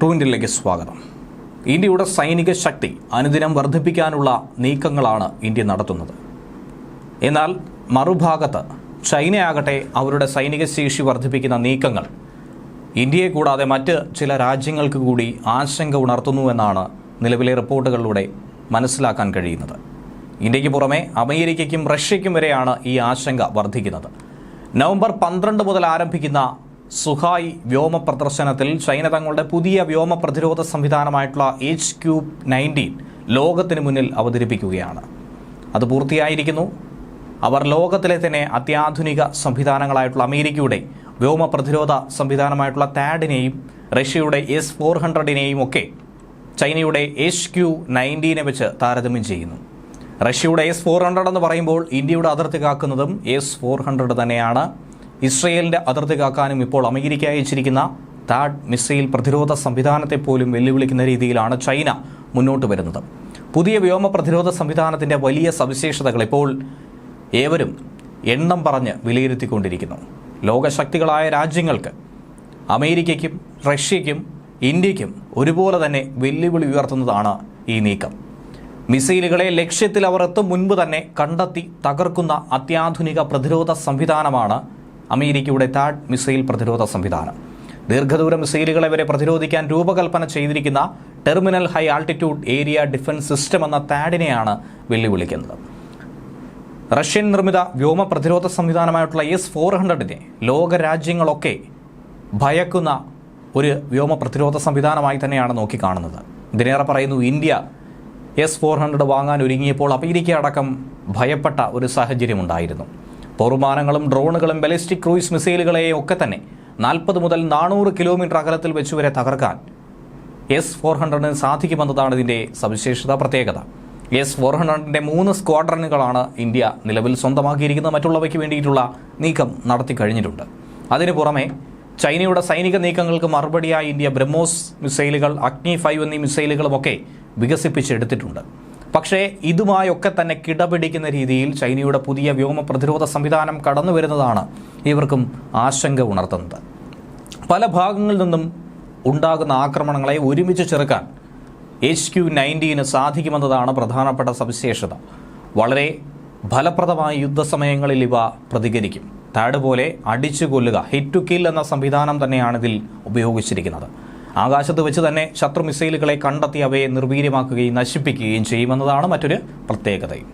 True ഇന്ത്യയിലേക്ക് സ്വാഗതം. ഇന്ത്യയുടെ സൈനിക ശക്തി അനുദിനം വർദ്ധിപ്പിക്കാനുള്ള നീക്കങ്ങളാണ് ഇന്ത്യ നടത്തുന്നത്. എന്നാൽ മറുഭാഗത്ത് ചൈനയാകട്ടെ അവരുടെ സൈനിക ശേഷി വർദ്ധിപ്പിക്കുന്ന നീക്കങ്ങൾ ഇന്ത്യയെ കൂടാതെ മറ്റ് ചില രാജ്യങ്ങൾക്ക് കൂടി ആശങ്ക ഉണർത്തുന്നുവെന്നാണ് നിലവിലെ റിപ്പോർട്ടുകളിലൂടെ മനസ്സിലാക്കാൻ കഴിയുന്നത്. ഇന്ത്യയ്ക്ക് പുറമെ അമേരിക്കയ്ക്കും റഷ്യയ്ക്കും വരെയാണ് ഈ ആശങ്ക വർദ്ധിക്കുന്നത്. നവംബർ പന്ത്രണ്ട് മുതൽ ആരംഭിക്കുന്ന സുഹായ് വ്യോമ പ്രദർശനത്തിൽ ചൈന തങ്ങളുടെ പുതിയ വ്യോമ പ്രതിരോധ സംവിധാനമായിട്ടുള്ള എച്ച് ക്യൂബ് നയന്റീൻ ലോകത്തിന് മുന്നിൽ അവതരിപ്പിക്കുകയാണ്. അത് പൂർത്തിയായിരിക്കുന്നു. അവർ ലോകത്തിലെ തന്നെ അത്യാധുനിക സംവിധാനങ്ങളായിട്ടുള്ള അമേരിക്കയുടെ വ്യോമ പ്രതിരോധ സംവിധാനമായിട്ടുള്ള താഡിനെയും റഷ്യയുടെ എസ് ഫോർ ഹൺഡ്രഡിനെയും ഒക്കെ ചൈനയുടെ എച്ച് ക്യു നയന്റീനെ വെച്ച് താരതമ്യം ചെയ്യുന്നു. റഷ്യയുടെ എസ് ഫോർ ഹൺഡ്രഡ് എന്ന് പറയുമ്പോൾ ഇന്ത്യയുടെ അതിർത്തി കാക്കുന്നതും എസ് ഫോർ ഹൺഡ്രഡ് തന്നെയാണ്. ഇസ്രയേലിന്റെ അതിർത്തി കാക്കാനും ഇപ്പോൾ അമേരിക്ക അയച്ചിരിക്കുന്ന താഡ് മിസൈൽ പ്രതിരോധ സംവിധാനത്തെ പോലും വെല്ലുവിളിക്കുന്ന രീതിയിലാണ് ചൈന മുന്നോട്ട് വരുന്നത്. പുതിയ വ്യോമ പ്രതിരോധ സംവിധാനത്തിന്റെ വലിയ സവിശേഷതകൾ ഇപ്പോൾ ഏവരും എണ്ണം പറഞ്ഞ് വിലയിരുത്തിക്കൊണ്ടിരിക്കുന്നു. ലോകശക്തികളായ രാജ്യങ്ങൾക്ക് അമേരിക്കയ്ക്കും റഷ്യയ്ക്കും ഇന്ത്യയ്ക്കും ഒരുപോലെ തന്നെ വെല്ലുവിളി ഉയർത്തുന്നതാണ് ഈ നീക്കം. മിസൈലുകളെ ലക്ഷ്യത്തിൽ അവർ എത്തും മുൻപ് തന്നെ കണ്ടെത്തി തകർക്കുന്ന അത്യാധുനിക പ്രതിരോധ സംവിധാനമാണ് അമേരിക്കയുടെ താഡ് മിസൈൽ പ്രതിരോധ സംവിധാനം. ദീർഘദൂര മിസൈലുകളെ വരെ പ്രതിരോധിക്കാൻ രൂപകൽപ്പന ചെയ്തിരിക്കുന്ന terminal high altitude area defense system എന്ന താഡിനെയാണ് വെല്ലുവിളിക്കുന്നത്. റഷ്യൻ നിർമ്മിത വ്യോമ പ്രതിരോധ സംവിധാനമായിട്ടുള്ള എസ് ഫോർ ഹൺഡ്രഡിനെ ലോകരാജ്യങ്ങളൊക്കെ ഭയക്കുന്ന ഒരു വ്യോമ പ്രതിരോധ സംവിധാനമായി തന്നെയാണ് നോക്കിക്കാണുന്നത്. ഇതിനേറെ പറയുന്നു ഇന്ത്യ എസ് ഫോർ ഹൺഡ്രഡ് വാങ്ങാൻ ഒരുങ്ങിയപ്പോൾ അമേരിക്ക അടക്കം ഭയപ്പെട്ട ഒരു സാഹചര്യമുണ്ടായിരുന്നു. പോർവിമാനങ്ങളും ഡ്രോണുകളും ബലിസ്റ്റിക് ക്രൂയിസ് മിസൈലുകളെയും ഒക്കെ തന്നെ നാൽപ്പത് മുതൽ നാനൂറ് കിലോമീറ്റർ അകലത്തിൽ വെച്ച് വരെ തകർക്കാൻ എസ് ഫോർ ഹൺഡ്രഡിന് സാധിക്കുമെന്നതാണ് ഇതിന്റെ സവിശേഷത പ്രത്യേകത. എസ് ഫോർ ഹൺഡ്രഡിന്റെ മൂന്ന് സ്ക്വാഡ്രനുകളാണ് ഇന്ത്യ നിലവിൽ സ്വന്തമാക്കിയിരിക്കുന്നത്. മറ്റുള്ളവയ്ക്ക് വേണ്ടിയിട്ടുള്ള നീക്കം നടത്തി കഴിഞ്ഞിട്ടുണ്ട്. അതിനു പുറമെ ചൈനയുടെ സൈനിക നീക്കങ്ങൾക്ക് മറുപടിയായി ഇന്ത്യ ബ്രഹ്മോസ് മിസൈലുകൾ അഗ്നി ഫൈവ് എന്നീ മിസൈലുകളുമൊക്കെ വികസിപ്പിച്ചെടുത്തിട്ടുണ്ട്. പക്ഷേ ഇതുമായൊക്കെ തന്നെ കിടപിടിക്കുന്ന രീതിയിൽ ചൈനയുടെ പുതിയ വ്യോമ പ്രതിരോധ സംവിധാനം കടന്നു വരുന്നതാണ് ഇവർക്കും ആശങ്ക ഉണർത്തുന്നത്. പല ഭാഗങ്ങളിൽ നിന്നും ഉണ്ടാകുന്ന ആക്രമണങ്ങളെ ഒരുമിച്ച് ചെറുക്കാൻ എച്ച് ക്യു നയന്റീന് സാധിക്കുമെന്നതാണ് പ്രധാനപ്പെട്ട സവിശേഷത. വളരെ ഫലപ്രദമായ യുദ്ധസമയങ്ങളിൽ ഇവ പ്രതികരിക്കും. താട് പോലെ അടിച്ചു കൊല്ലുക ഹിറ്റ് ടു കിൽ എന്ന സംവിധാനം തന്നെയാണ് ഇതിൽ ഉപയോഗിച്ചിരിക്കുന്നത്. ആകാശത്ത് വെച്ച് തന്നെ ശത്രു മിസൈലുകളെ കണ്ടെത്തി അവയെ നിർവീര്യമാക്കുകയും നശിപ്പിക്കുകയും ചെയ്യുമെന്നതാണ് മറ്റൊരു പ്രത്യേകതയും.